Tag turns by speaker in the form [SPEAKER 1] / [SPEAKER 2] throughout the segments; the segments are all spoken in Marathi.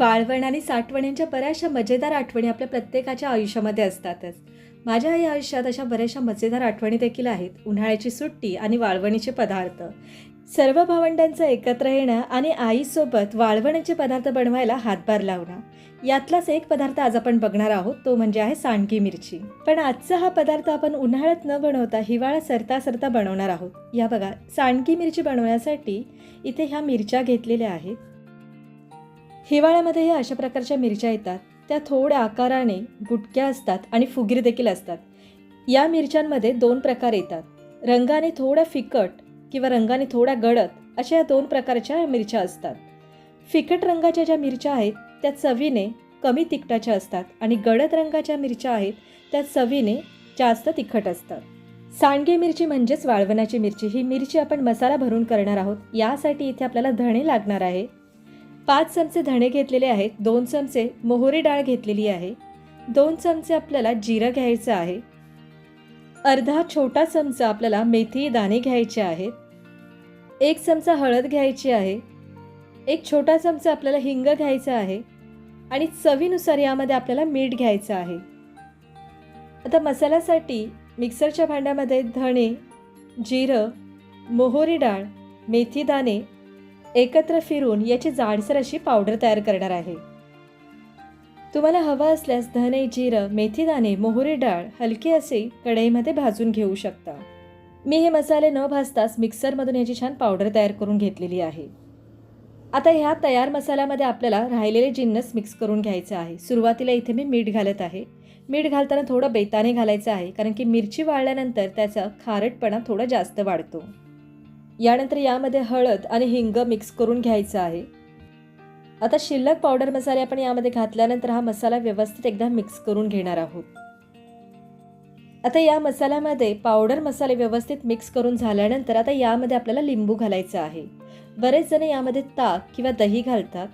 [SPEAKER 1] वाळवण आणि साठवणींच्या बऱ्याचशा मजेदार आठवणी आपल्या प्रत्येकाच्या आयुष्यामध्ये असतातच. माझ्याही आयुष्यात अशा बऱ्याचशा मजेदार आठवणी देखील आहेत. उन्हाळ्याची सुट्टी आणि वाळवणीचे पदार्थ. सर्व भावंडांचं एकत्र येणं आणि आईसोबत वाळवणीचे पदार्थ बनवायला हातभार लावणं. यातलाच एक पदार्थ आज आपण बघणार आहोत तो म्हणजे आहे सांडगी मिरची. पण आजचा हा पदार्थ आपण उन्हाळ्यात न बनवता हिवाळा सरता सरता बनवणार आहोत. या बघा सांडगी मिरची बनवण्यासाठी इथे ह्या मिरच्या घेतलेल्या आहेत. हिवाळ्यामध्ये या अशा प्रकारच्या मिरच्या येतात. त्या थोड्या आकाराने गुटक्या असतात आणि फुगीर देखील असतात. या मिरच्यांमध्ये दोन प्रकार येतात. रंगाने थोड्या फिकट किंवा रंगाने थोड्या गडद अशा या दोन प्रकारच्या मिरच्या असतात. फिकट रंगाच्या ज्या मिरच्या आहेत त्या चवीने कमी तिखटाच्या असतात आणि गडद रंगाच्या मिरच्या आहेत त्या चवीने जास्त तिखट असतात. सांडगे मिरची म्हणजेच वाळवणाची मिरची. ही मिरची आपण मसाला भरून करणार आहोत. यासाठी इथे आपल्याला धणे लागणार आहे. पाच चमचे धणे घेतलेले आहेत दोन चमचे मोहरी डाळ घेतलेली आहे दोन चमचे आपल्याला जिरं घ्यायचं आहे अर्धा छोटा चमचा आपल्याला मेथी दाणे घ्यायचे आहेत एक चमचा हळद घ्यायची आहे एक छोटा चमचा आपल्याला हिंग घ्यायचा आहे आणि चवीनुसार यामध्ये आपल्याला मीठ घ्यायचं आहे. आता मसाल्यासाठी मिक्सरच्या भांड्यामध्ये धणे जिरं मोहरी डाळ मेथी दाणे एकत्र फिरून याची जाडसर अशी पावडर तयार करणार आहे. तुम्हाला हवं असल्यास धने जिरं मेथीदाणे मोहरी डाळ हलकी असे कढईमध्ये भाजून घेऊ शकता. मी हे मसाले न भाजताच मिक्सरमधून याची छान पावडर तयार करून घेतलेली आहे. आता ह्या तयार मसाल्यामध्ये आपल्याला राहिलेले जिन्नस मिक्स करून घ्यायचं आहे. सुरुवातीला इथे मी मीठ घालत आहे. मीठ घालताना थोडं बेताने घालायचं आहे कारण की मिरची वाळल्यानंतर त्याचा खारटपणा थोडा जास्त वाढतो. यानंतर यामध्ये हळद आणि हिंग मिक्स करून घ्यायचं आहे. आता शिल्लक पावडर मसाले आपण यामध्ये घातल्यानंतर हा मसाला व्यवस्थित एकदा मिक्स करून घेणार आहोत. आता या मसाल्यामध्ये पावडर मसाले व्यवस्थित मिक्स करून झाल्यानंतर आता यामध्ये आपल्याला लिंबू घालायचं आहे. बरेच जण यामध्ये ताक किंवा दही घालतात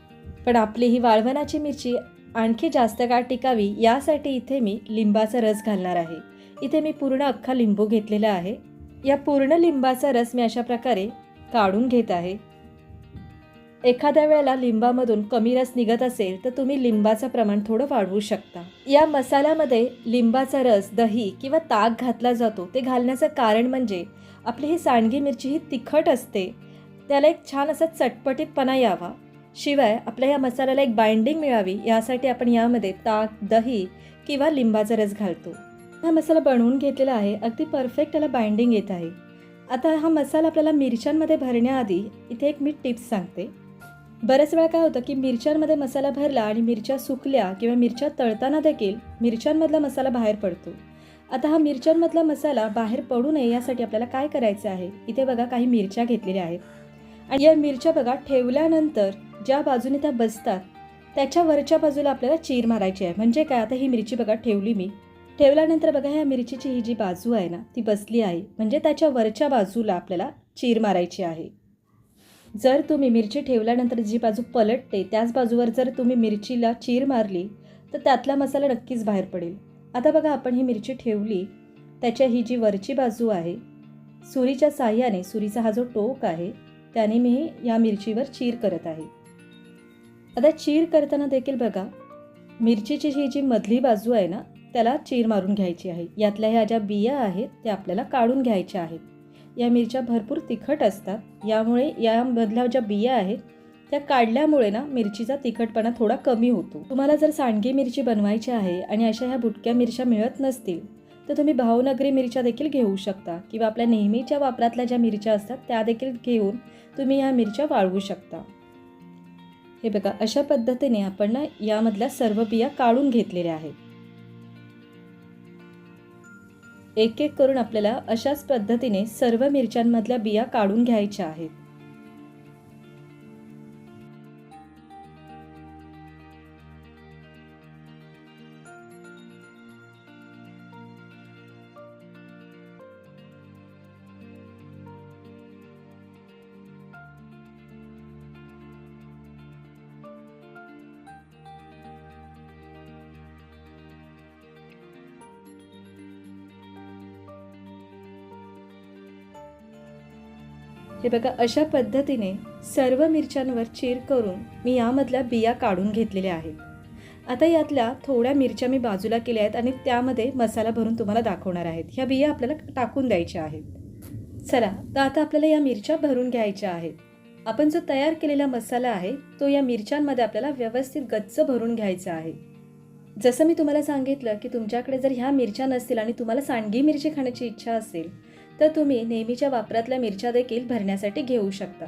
[SPEAKER 1] पण आपली ही वाळवणाची मिरची आणखी जास्त काळ टिकावी यासाठी इथे मी लिंबाचा रस घालणार आहे. इथे मी पूर्ण अख्खा लिंबू घेतलेला आहे. या पूर्ण लिंबाचा रस मी अशा प्रकारे काढून घेत आहे. एखाद्या वेळेला लिंबामधून कमी रस निघत असेल तर तुम्ही लिंबाचं प्रमाण थोडं वाढवू शकता. या मसाल्यामध्ये लिंबाचा रस दही किंवा ताक घातला जातो. ते घालण्याचं कारण म्हणजे आपली ही सांडगी मिरची ही तिखट असते. त्याला एक छान असा चटपटीतपणा यावा. शिवाय आपल्या या मसाल्याला एक बाइंडिंग मिळावी. यासाठी आपण यामध्ये ताक दही किंवा लिंबाचा रस घालतो. हा मसाला बनवून घेतलेला आहे. अगदी परफेक्ट त्याला बाइंडिंग येत आहे. आता हा मसाला आपल्याला मिरच्यांमध्ये भरण्याआधी इथे एक मी टिप्स सांगते. बऱ्याच वेळा काय होतं की मिरच्यांमध्ये मसाला भरला आणि मिरच्या सुकल्या किंवा मिरच्या तळताना देखील मिरच्यांमधला मसाला बाहेर पडतो. आता हा मिरच्यांमधला मसाला बाहेर पडू नये यासाठी आपल्याला काय करायचं आहे? इथे बघा काही मिरच्या घेतलेल्या आहेत. आणि या मिरच्या बघा ठेवल्यानंतर ज्या बाजूने त्या बसतात त्याच्या वरच्या बाजूला आपल्याला चीर मारायची आहे. म्हणजे काय? आता ही मिरची बघा ठेवली मी. ठेवल्यानंतर बघा ह्या मिरचीची ही जी बाजू आहे ना ती बसली आहे. म्हणजे त्याच्या वरच्या बाजूला आपल्याला चीर मारायची आहे. जर तुम्ही मिरची ठेवल्यानंतर जी बाजू पलटते त्याच बाजूवर जर तुम्ही मिरचीला चीर मारली तर त्यातला मसाला नक्कीच बाहेर पडेल. आता बघा आपण ही मिरची ठेवली त्याच्या ही जी वरची बाजू आहे सुरीच्या साह्याने सुरीचा हा जो टोक आहे त्याने मी या मिरचीवर चीर करत आहे. आता चीर करताना देखील बघा मिरचीची ही जी मधली बाजू आहे ना त्याला चीर मारून घ्यायची आहे. यातल्या ह्या ज्या बिया आहेत त्या आपल्याला काढून घ्यायच्या आहेत. या मिरच्या भरपूर तिखट असतात. यामुळे यामधल्या ज्या बिया आहेत त्या काढल्यामुळे ना मिरचीचा तिखटपणा थोडा कमी होतो. तुम्हाला जर सांडगी मिरची बनवायची आहे आणि अशा ह्या बुटक्या मिरच्या मिळत नसतील तर तुम्ही भावनगरी मिरच्या देखील घेऊ शकता किंवा आपल्या नेहमीच्या वापरातल्या ज्या मिरच्या असतात त्या देखील घेऊन तुम्ही ह्या मिरच्या वाळवू शकता. हे बघा अशा पद्धतीने आपण ना यामधल्या सर्व बिया काढून घेतलेल्या आहेत. एक एक करून आपल्याला अशाच पद्धतीने सर्व मिरच्यांमधल्या बिया काढून घ्यायच्या आहेत. हे बघा अशा पद्धतीने सर्व मिरच्यांवर चीर करून मी यामधल्या बिया काढून घेतलेल्या आहेत. आता यातल्या थोड्या मिरच्या मी बाजूला केल्या आहेत आणि त्यामध्ये मसाला भरून तुम्हाला दाखवणार आहेत. ह्या बिया आपल्याला टाकून द्यायच्या आहेत. चला तर आता आपल्याला या मिरच्या भरून घ्यायच्या आहेत. आपण जो तयार केलेला मसाला आहे तो या मिरच्यांमध्ये आपल्याला व्यवस्थित गच्च भरून घ्यायचा आहे. जसं मी तुम्हाला सांगितलं की तुमच्याकडे जर ह्या मिरच्या नसतील आणि तुम्हाला सांडगी मिरची खाण्याची इच्छा असेल तर तुम्ही नेहमीच्या वापरातल्या मिरच्या देखील भरण्यासाठी घेऊ शकता.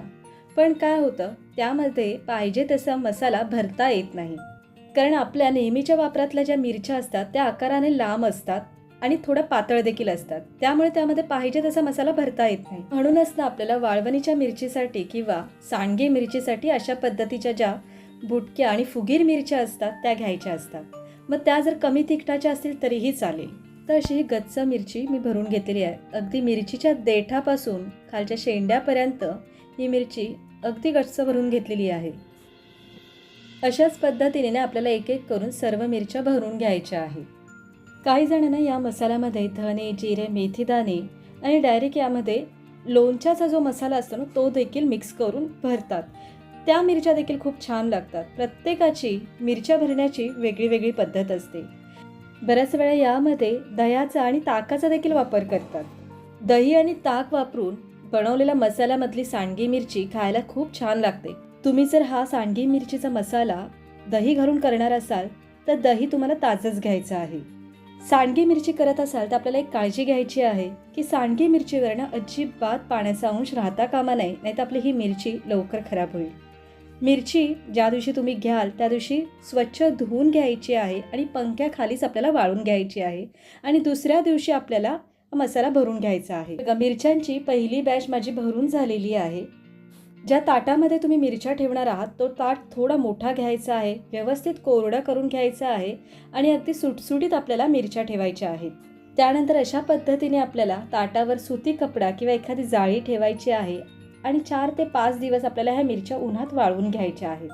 [SPEAKER 1] पण काय होतं त्यामध्ये पाहिजे तसा मसाला भरता येत नाही. कारण आपल्या नेहमीच्या वापरातल्या ज्या मिरच्या असतात त्या आकाराने लांब असतात आणि थोडं पातळ देखील असतात. त्यामुळे त्यामध्ये पाहिजे तसा मसाला भरता येत नाही. म्हणूनच ना आपल्याला वाळवणीच्या मिरचीसाठी किंवा सांडगी मिरचीसाठी अशा पद्धतीच्या ज्या बुटक्या आणि फुगीर मिरच्या असतात त्या घ्यायच्या असतात. मग त्या जर कमी तिखटाच्या असतील तरीही चालेल. तर अशी ही गच्च मिरची मी भरून घेतलेली आहे. अगदी मिरचीच्या देठापासून खालच्या शेंड्यापर्यंत ही मिरची अगदी गच्च भरून घेतलेली आहे. अशाच पद्धतीने ना आपल्याला एक एक करून सर्व मिरच्या भरून घ्यायच्या आहेत. काही जणांना या मसाल्यामध्ये धने जिरे मेथीदाणे आणि डायरेक्ट यामध्ये लोणच्याचा जो मसाला असतो ना तो देखील मिक्स करून भरतात. त्या मिरच्या देखील खूप छान लागतात. प्रत्येकाची मिरच्या भरण्याची वेगळी वेगळी पद्धत असते. बऱ्याच वेळा यामध्ये दह्याचा आणि ताकाचा देखील वापर करतात. दही आणि ताक वापरून बनवलेल्या मसाल्यामधली सांडगी मिरची खायला खूप छान लागते. तुम्ही जर हा सांडगी मिरचीचा मसाला दही घालून करणार असाल तर दही तुम्हाला ताजंच घ्यायचं आहे. सांडगी मिरची करत असाल तर आपल्याला एक काळजी घ्यायची आहे की सांडगी मिरचीवरनं अजिबात पाण्याचा अंश राहता कामा नाही तर आपली ही मिरची लवकर खराब होईल. मिरची ज्या दिवशी तुम्ही घ्याल त्या दिवशी स्वच्छ धुवून घ्यायची आहे आणि पंख्याखालीच आपल्याला वाळून घ्यायची आहे. आणि दुसऱ्या दिवशी आपल्याला मसाला भरून घ्यायचा आहे. बघा, मिरच्यांची पहिली बॅच माझी भरून झालेली आहे. ज्या ताटामध्ये तुम्ही मिरच्या ठेवणार आहात तो ताट थोडा मोठा घ्यायचा आहे व्यवस्थित कोरडा करून घ्यायचा आहे आणि अगदी सुटसुटीत आपल्याला मिरच्या ठेवायच्या आहेत. त्यानंतर अशा पद्धतीने आपल्याला ताटावर सुती कपडा किंवा एखादी जाळी ठेवायची आहे. आणि चार ते पाच दिवस आपल्याला ह्या मिरच्या उन्हात वाळवून घ्यायच्या आहेत.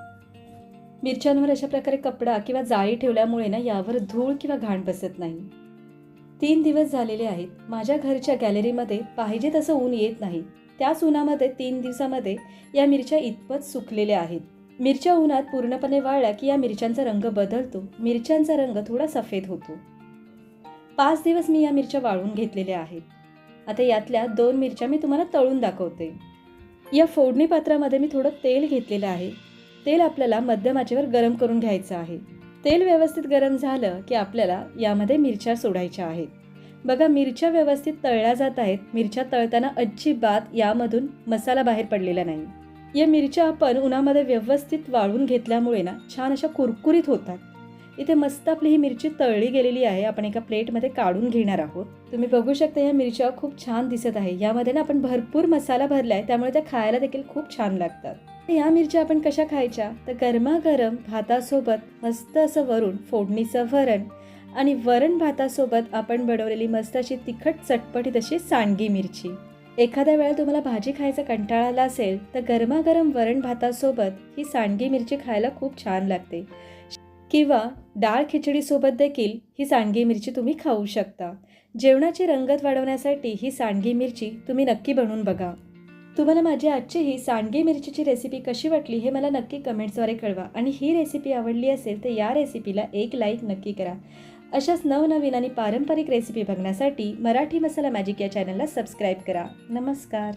[SPEAKER 1] मिरच्यांवर अशा प्रकारे कपडा किंवा जाळी ठेवल्यामुळे ना यावर धूळ किंवा घाण बसत नाही. तीन दिवस झालेले आहेत. माझ्या घरच्या गॅलरीमध्ये पाहिजे तसं ऊन येत नाही. त्याच उन्हामध्ये तीन दिवसामध्ये या मिरच्या इतपत सुकलेल्या आहेत. मिरच्या उन्हात पूर्णपणे वाळल्या की या मिरच्यांचा रंग बदलतो. मिरच्यांचा रंग थोडा सफेद होतो. पाच दिवस मी या मिरच्या वाळून घेतलेल्या आहेत. आता यातल्या दोन मिरच्या मी तुम्हाला तळून दाखवते. या फोडणी पात्रामध्ये मी थोडं तेल घेतलेलं आहे. तेल आपल्याला मध्यम आचेवर गरम करून घ्यायचं आहे. तेल व्यवस्थित गरम झालं की आपल्याला यामध्ये मिरच्या सोडायच्या आहेत. बघा मिरच्या व्यवस्थित तळल्या जात आहेत. मिरच्या तळताना अजिबात यामधून मसाला बाहेर पडलेला नाही. या मिरच्या आपण उन्हामध्ये व्यवस्थित वाळून घेतल्यामुळे ना छान अशा कुरकुरीत होतात. इथे मस्त आपली ही मिरची तळली गेलेली आहे. आपण एका प्लेटमध्ये काढून घेणार आहोत. तुम्ही बघू शकता या मिरच्या खूप छान दिसत आहे. यामध्ये ना आपण भरपूर मसाला भरला आहे त्यामुळे त्या खायला देखील खूप छान लागतात. या मिरच्या आपण कशा खायच्या? तर गरमागरम भातासोबत मस्त असं वरून फोडणीचं वरण आणि वरण भातासोबत आपण बनवलेली मस्त अशी तिखट चटपटीत अशी सांडगी मिरची. एखाद्या वेळा तुम्हाला भाजी खायचा कंटाळा आला असेल तर गरमागरम वरण भातासोबत ही सांडगी मिरची खायला खूप छान लागते. किंवा डाळ खिचडीसोबत देखील ही सांडगी मिरची तुम्ही खाऊ शकता. जेवणाची रंगत वाढवण्यासाठी ही सांडगी मिरची तुम्ही नक्की बनवून बघा. तुम्हाला माझी आजची ही सांडगी मिरचीची रेसिपी कशी वाटली हे मला नक्की कमेंट्सद्वारे कळवा आणि ही रेसिपी आवडली असेल तर या रेसिपीला एक लाईक नक्की करा. अशाच नवनवीन आणि पारंपरिक रेसिपी बघण्यासाठी मराठी मसाला मॅजिक या चॅनलला सबस्क्राईब करा. नमस्कार.